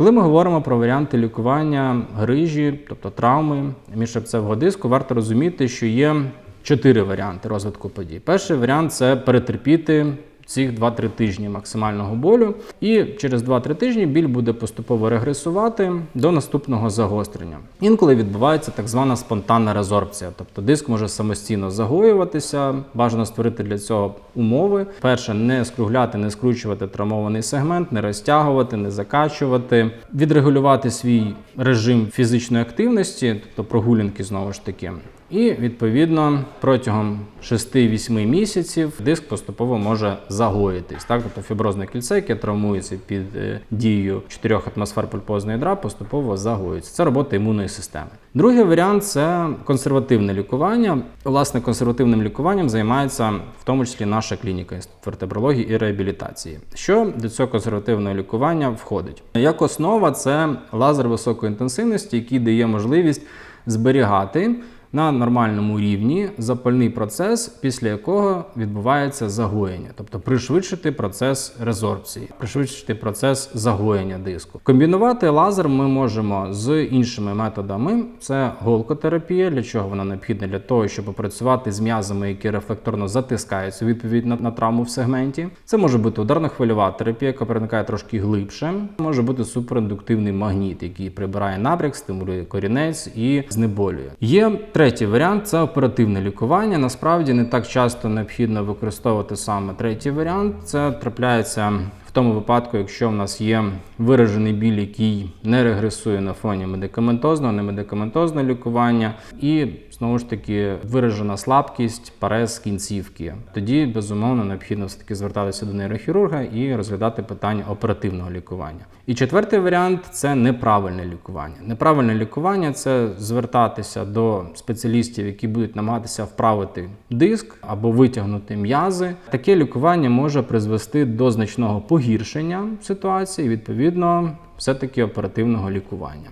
Коли ми говоримо про варіанти лікування грижі, тобто травми міжшепцевого диску, варто розуміти, що є чотири варіанти розвитку подій. Перший варіант це перетерпіти цих 2-3 тижні максимального болю, і через 2-3 тижні біль буде поступово регресувати до наступного загострення. Інколи відбувається так звана спонтанна резорбція, тобто диск може самостійно загоюватися. Бажано створити для цього умови. Перше, не скругляти, не скручувати травмований сегмент, не розтягувати, не закачувати, відрегулювати свій режим фізичної активності, тобто прогулянки знову ж таки. І відповідно протягом 6-8 місяців диск поступово може загоїтись. Так, тобто фіброзне кільце, яке травмується під е, дією 4 атмосфер пульпозної ядра, поступово загоюється. Це робота імунної системи. Другий варіант це консервативне лікування. Власне, консервативним лікуванням займається в тому числі наша клініка інститут вертебрології і реабілітації. Що до цього консервативного лікування входить? Як основа, це лазер високої інтенсивності, який дає можливість зберігати на нормальному рівні запальний процес, після якого відбувається загоєння, тобто пришвидшити процес резорбції, пришвидшити процес загоєння диску. Комбінувати лазер ми можемо з іншими методами. Це голкотерапія. Для чого вона необхідна? Для того, щоб працювати з м'язами, які рефлекторно затискаються відповідь на, на травму в сегменті. Це може бути ударно-хвильова терапія, яка проникає трошки глибше. Може бути суперіндуктивний магніт, який прибирає набряк, стимулює корінець і знеболює. Є Третій варіант це оперативне лікування. Насправді не так часто необхідно використовувати саме третій варіант. Це трапляється в тому випадку, якщо в нас є виражений біль, який не регресує на фоні медикаментозного, немедикаментозного лікування, і знову ж таки виражена слабкість, парез кінцівки. Тоді безумовно необхідно все таки звертатися до нейрохірурга і розглядати питання оперативного лікування. І четвертий варіант це неправильне лікування. Неправильне лікування це звертатися до спеціалістів, які будуть намагатися вправити диск або витягнути м'язи. Таке лікування може призвести до значного погіршення ситуації, відповідно, все-таки оперативного лікування.